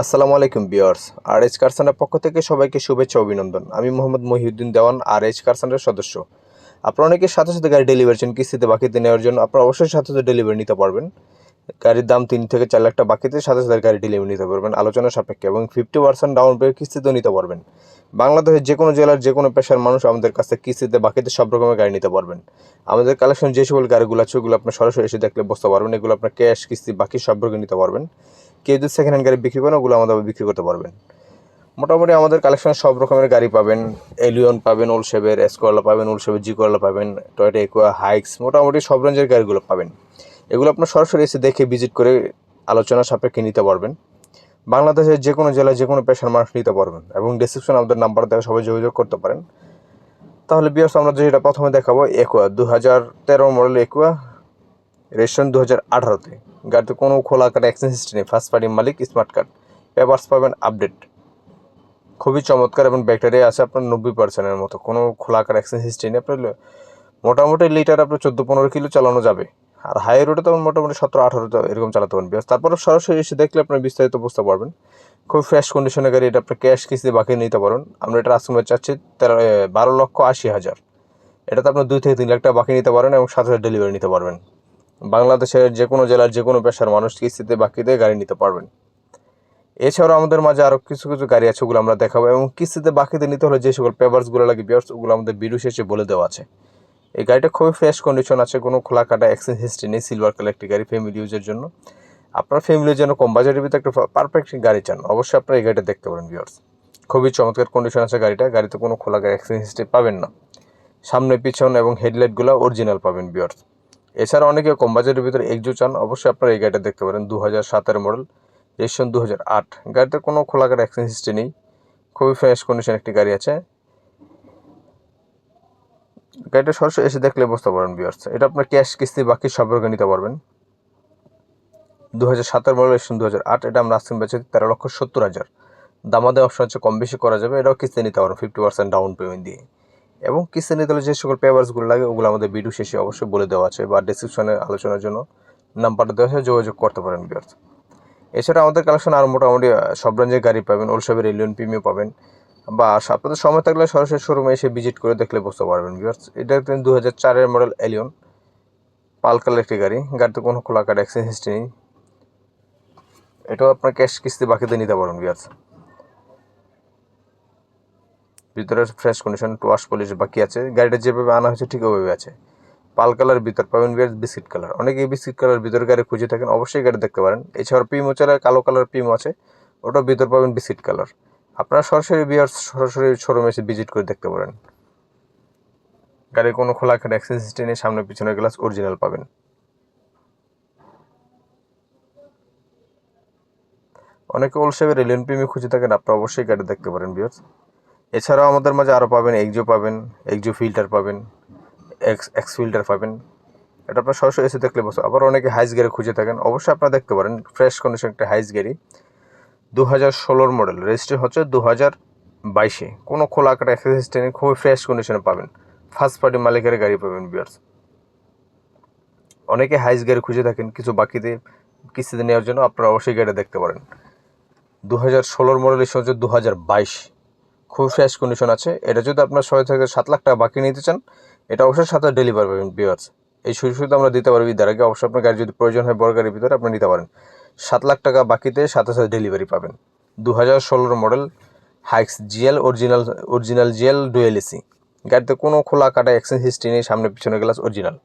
আসসালামু আলাইকুম বিয়ার্স আর এইচ কারসানের পক্ষ থেকে সবাইকে শুভেচ্ছা অভিনন্দন। আমি মোহাম্মদ মহিউদ্দিন দেওয়ান আর এইচ কারসানের সদস্য। আপনারা অনেকে সাথে সাথে গাড়ি ডেলিভারি চান কিস্তিতে বাকিতে নেওয়ার জন্য আপনারা অবশ্যই সাথে সাথে ডেলিভারি নিতে পারবেন। গাড়ির দাম তিন থেকে চার লাখ টাকা বাকিতে সাথে সাথে গাড়ি ডেলিভারি নিতে পারবেন। আলোচনা সাপেক্ষে এবং ফিফটি পার্সেন্ট ডাউন পে কিস্তিতেও নিতে পারবেন। বাংলাদেশের যে কোনো জেলার যে কোনো পেশার মানুষ আমাদের কাছে কিস্তিতে বাকিতে সব রকমের গাড়ি নিতে পারবেন। আমাদের কালেকশন যে সকল গাড়িগুলো আছে, ওগুলো আপনার সরাসরি এসে দেখলে বুঝতে পারবেন। এগুলো আপনার ক্যাশ কিস্তি, বাকি সব রকম নিতে পারবেন। কেউ যদি সেকেন্ড হ্যান্ড গাড়ি বিক্রি করেন ওগুলো আমাদের বিক্রি করতে পারবেন। মোটামুটি আমাদের কালেকশনে সব রকমের গাড়ি পাবেন। এলিয়ন পাবেন ওলশেভের এসকোয়ালা পাবেন ওলশেভের জি করলা পাবেন টয়টা একুয়া হাইক্স মোটামুটি সব রেঞ্জের গাড়িগুলো পাবেন। এগুলো আপনার সরাসরি এসে দেখে ভিজিট করে আলোচনা সাপেক্ষে নিতে পারবেন। বাংলাদেশের যে কোনো জেলায় যে কোনো পেশার মানুষ নিতে পারবেন এবং ডিসক্রিপশন আমাদের নাম্বার দেওয়া সবাই যোগাযোগ করতে পারেন। তাহলে বিয়ার্স আমরা যেটা প্রথমে দেখাবো একুয়া দু হাজার তেরো মডেল একুয়া রেজিস্ট্রেশন দু হাজার আঠারোতে। গাড়িতে কোনো খোলা কাটা এক্সচেঞ্জ হিস্ট্রি নেই। ফার্স্ট পার্টি মালিক স্মার্ট কার্ড পেপার্স পাবেন আপডেট খুবই চমৎকার এবং ব্যাটারি আছে আপনার নব্বই পার্সেন্টের মতো। কোনো খোলা কাটা এক্সচেঞ্জ হিস্ট্রি নেই। আপনার মোটামুটি লিটার আপনার চোদ্দ পনেরো কিলো চালানো যাবে। আর হাই রোডে তো মোটামুটি সতেরো আঠারো এরকম চালাতে পারবেন বিকজ তারপরে সরাসরি এসে দেখলে আপনি বিস্তারিত বুঝতে পারবেন খুব ফ্রেশ কন্ডিশনের গাড়ি, এটা আপনার ক্যাশ কিস্তি বাকি নিতে পারেন। আমরা এটা আজকে চাচ্ছি তেরো বারো লক্ষ আশি হাজার। এটাতে আপনার দুই থেকে তিন লাখ টাকা বাকি নিতে পারেন এবং সাথে সাথে ডেলিভারি নিতে পারবেন। বাংলাদেশের যে কোনো জেলার যে কোনো পেশার মানুষ কিস্তিতে বাকিতে গাড়ি নিতে পারবেন। এছাড়াও আমাদের মাঝে আরও কিছু কিছু গাড়ি আছে, ওগুলো আমরা দেখাবো এবং কিস্তিতে বাকিতে নিতে হলে যে সকল পেপারসগুলো লাগে বিয়ার্স ওগুলো আমাদের ভিডিও শেষে বলে দেওয়া আছে। এই গাড়িটা খুবই ফ্রেশ কন্ডিশন আছে, কোনো খোলা কাটা এক্সচেঞ্জ হিস্ট্রি নেই সিলভার কালার একটি গাড়ি ফ্যামিলি ইউজের জন্য। আপনার ফ্যামিলির জন্য কম বাজেটের ভিতরে একটা পারফেক্ট গাড়ি চান, অবশ্যই আপনারা এই গাড়িটা দেখতে পারেন বিয়ার্স খুবই চমৎকার কন্ডিশন আছে গাড়িটা, গাড়িতে কোনো খোলা গাড়ি এক্সচেঞ্জ হিস্ট্রি পাবেন না। সামনে, পিছন এবং হেডলাইটগুলো অরিজিনাল পাবেন বিয়ার্স এছাড়া অনেকে কম বাজেটের ভিতরে একজো চান, অবশ্যই আপনারা এই গাড়িটা দেখতে পারেন দু হাজার সাতের মডেল রেজিস্ট্রেশন দু হাজার আট। গাড়িতে কোনো খোলা গাড়ি এক্সচেঞ্জ হিস্ট্রি নেই, খুবই ফ্রেশ কন্ডিশন একটি গাড়ি আছে। গাড়িটা সরাসরি এসে দেখলে বুঝতে পারেন বিয়ার্স এটা আপনার ক্যাশ কিস্তি, বাকি সব রকম নিতে পারবেন। দু হাজার সাতের মডেল রেজিস্ট্রেশন দু হাজার আট, এটা আমরা আসছেন বেঁচে তেরো লক্ষ সত্তর হাজার। দামাদে অপশন হচ্ছে কম বেশি করা যাবে, এটাও কিস্তি নিতে পারবেন ফিফটি পার্সেন্ট ডাউন পেমেন্ট দিয়ে। এবং কিস্তি নিতে যে সকল পেপারসগুলো লাগে, ওগুলো আমাদের ভিডিও শেষে অবশ্যই বলে দেওয়া আছে বা ডিসক্রিপশনে আলোচনার জন্য নাম্বারটা দেওয়া আছে, যোগাযোগ করতে পারেন বিয়ার্স এছাড়া আমাদের কালেকশন আরও মোটামুটি সব রেঞ্জের গাড়ি পাবেন ওলসবের এলিয়ন প্রিমিও পাবেন। বা আপনাদের সময় থাকলে সরাসরি শোরুমে এসে ভিজিট করে দেখলে বুঝতে পারবেন বিয়ার্স এটা দু হাজার চারের মডেল এলিয়ন পাল কালার একটি গাড়ি। গাড়িতে কোনো খোলা কাটা এক্সচেঞ্জ হিস্ট্রি নেই। এটাও আপনার ক্যাশ কিস্তি বাকিতে নিতে পারেন বিয়ার্স ভিতরে ফ্রেশ কন্ডিশন ওয়াশ পলিশ বাকি আছে। গাড়িটা যেভাবে আনা হয়েছে ঠিক ওইভাবে আছে। পাল কালার ভিতর, পাবেন বিয়ার বিস্কিট কালার। অনেকে বিস্কিট কালার ভিতর গাড়ি খুঁজে থাকেন, অবশ্যই গাড়ি দেখতে পারেন। এছাড়া পিমো চালায় কালো কালার পিমো আছে ওটা ভিতর পাবেন বিস্কিট কালার। আপনারা সরাসরি বিয়ার সরাসরি শোরুমে এসে ভিজিট করে দেখতে পারেন। গাড়ির কোনো খোলা খাটা এক্সচেঞ্জ হিস্ট্রি নেই, সামনে পিছনের গ্লাস অরিজিনাল পাবেন। অনেকে ওলসেভের এলিয়ন পিমি খুঁজে থাকেন, আপনারা অবশ্যই গাড়ি দেখতে পারেন বিয়ার্স এছাড়াও আমাদের মাঝে আরও পাবেন এক্সো পাবেন এক্সো ফিল্টার পাবেন এক্স এক্স ফিল্টার পাবেন। এটা আপনার সরাসরি এসে দেখলে বসে আবার অনেকে হাইস গাড়ি খুঁজে থাকেন। অবশ্যই আপনারা দেখতে পারেন। ফ্রেশ কন্ডিশন একটা হাইস গাড়ি দু হাজার ষোলোর মডেল রেজিস্ট্রি হচ্ছে দু হাজার বাইশে। কোনো খোলা কাটা এক্সারসাইজ ট্রেনে খুবই ফ্রেশ কন্ডিশনে পাবেন। ফার্স্ট পার্টি মালিকের গাড়ি পাবেন বিয়ার্স অনেকে হাইস গাড়ি খুঁজে থাকেন কিছু বাকিতে কিস্তিতে নেওয়ার জন্য। আপনারা অবশ্যই গাড়ি দেখতে পারেন। দু হাজার ষোলোর মডেল এসে হচ্ছে দু হাজার বাইশ। খুব ফ্রেশ কন্ডিশন আছে। এটা যদি আপনার ছয় থেকে সাত লাখ টাকা বাকি নিতে চান, এটা অবশ্যই সাথে ডেলিভারি পাবেন বিয়ার্স এই সুযোগ সুবিধা আমরা দিতে পারব ঈদের আগে। অবশ্যই আপনার গাড়ি যদি প্রয়োজন হয় বড় গাড়ির ভিতরে, আপনি নিতে পারেন। সাত লাখ টাকা বাকিতে সাথে সাথে ডেলিভারি পাবেন। দু হাজার ষোলোর model hikes GL original original GL dual AC গাড়িতে কোনো খোলা কাটা এক্সচেঞ্জ হিস্ট্রি নেই, সামনে পিছনে গ্লাস অরিজিনাল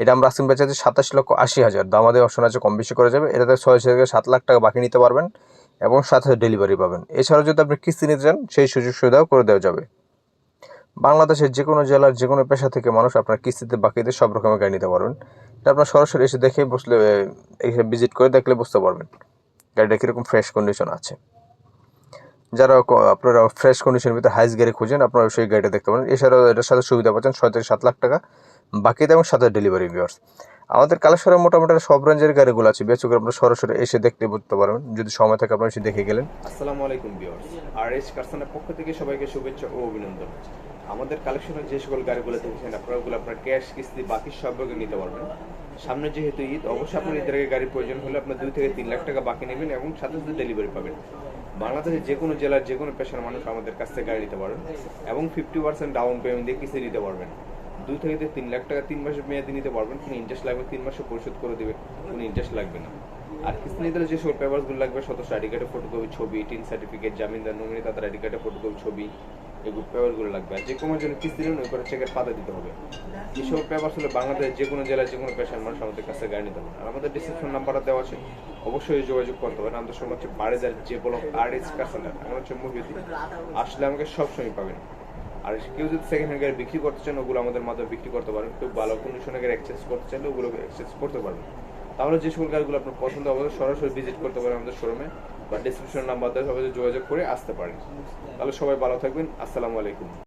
এটা আমরা আসিম বেচাচ্ছি সাতাশ লক্ষ আশি হাজার। দামাদের অপশন আছে কম বেশি করা যাবে। এটাতে ছয় থেকে সাত লাখ টাকা বাকি নিতে পারবেন। এবং সাথে ডেলিভারি পাবেন। এছাড়াও যদি আপনি কিস্তি নিতে চান, সেই সুযোগ সুবিধাও করে দেওয়া যাবে। বাংলাদেশের যে কোনো জেলার যে কোনো পেশা থেকে মানুষ আপনার কিস্তিতে বাকিতে সব রকমের গাড়ি নিতে পারবেন। এটা আপনার সরাসরি এসে দেখে বসলে এসে ভিজিট করে দেখলে বুঝতে পারবেন গাড়িটা কীরকম ফ্রেশ কন্ডিশন আছে। যারা আপনারা ফ্রেশ কন্ডিশনের ভিতরে হাইস গাড়ি খুঁজেন, আপনারা সেই গাড়িটা দেখতে পারেন। এছাড়াও এটার সাথে সুবিধা পাচ্ছেন ছয় থেকে সাত লাখ টাকা বাকিতে এবং সাথে ডেলিভারি ভিউয়ার্স আমাদের কালেশ্বরে মোটামুটি সব রেঞ্জের গাড়িগুলো আছে। বেচুক আপনারা সরাসরি এসে দেখতে বুঝতে পারবেন। যদি সময় থাকে, আপনারা এসে দেখে গেলেন। আসসালামু আলাইকুম ভিউয়ার্স আর এস কারসানের পক্ষ থেকে সবাইকে শুভেচ্ছা ও অভিনন্দন। আমাদের কালেকশনের যে সকল গাড়িগুলো দেখেছেন আপনারা, ওগুলো আপনার ক্যাশ কিস্তি, বাকি সব রকম নিতে পারবেন। সামনে যেহেতু ঈদ, অবশ্যই আপনার ঈদের গাড়ির প্রয়োজন হলে আপনার দুই থেকে তিন লাখ টাকা বাকি নেবেন এবং সাথে সাথে ডেলিভারি পাবেন। বাংলাদেশের যে কোনো জেলার যে কোনো পেশার মানুষ আমাদের কাছ থেকে গাড়ি নিতে পারবেন এবং ফিফটি পার্সেন্ট ডাউন পেমেন্ট দিয়ে কিস্তি নিতে পারবেন। দুই থেকে তিন লাখ টাকা তিন মাসের মেয়াদি নিতে পারবেন, কোনো ইন্টারেস্ট লাগবে, তিন মাসে পরিশোধ করে দেবে, কোনো ইন্টারেস্ট লাগবে না। আর কিস্তি নিতে যে সকল পেপারসগুলো লাগবে সদস্য আইডি কার্ডের ফটোকপি ছবি টিন সার্টিফিকেট জামিনদার নমিনি তাদের আইডি কার্ডের ফটোকপি ছবি এগুলো পেপারগুলো লাগবে। আর যে কোনো জন্য কিস্তি নেন ওই করে চেকের পাতা দিতে হবে। এসব পেপার হলে বাংলাদেশের যে কোনো জেলায় যে কোনো পেশার মানুষ আমাদের কাছে গাড়ি নিতে পারে আর আমাদের ডিসক্রিপশন নাম্বারটা দেওয়া আছে, অবশ্যই যোগাযোগ করতে পারেন আমাদের সময় হচ্ছে বাড়িদার যে ব্লক আর এস কাসান্ডার আমার হচ্ছে মহিউদ্দিন আসলে আমাকে সবসময় পাবেন। আর কেউ যদি সেকেন্ড হ্যান্ড গাড়ি বিক্রি করতে চান, ওগুলো আমাদের মাধ্যমে বিক্রি করতে পারেন। কেউ ভালো কন্ডিশনের গাড়ি এক্সচেঞ্জ করতে চাইলে ওগুলো এক্সচেঞ্জ করতে পারবেন তাহলে যে সকল গাড়িগুলো আপনার পছন্দ হবে সরাসরি ভিজিট করতে পারেন আমাদের শোরুমে বা ডিসক্রিপশন নাম্বার দেওয়া সবাই যোগাযোগ করে আসতে পারেন। তাহলে সবাই ভালো থাকবেন। আসসালামু আলাইকুম।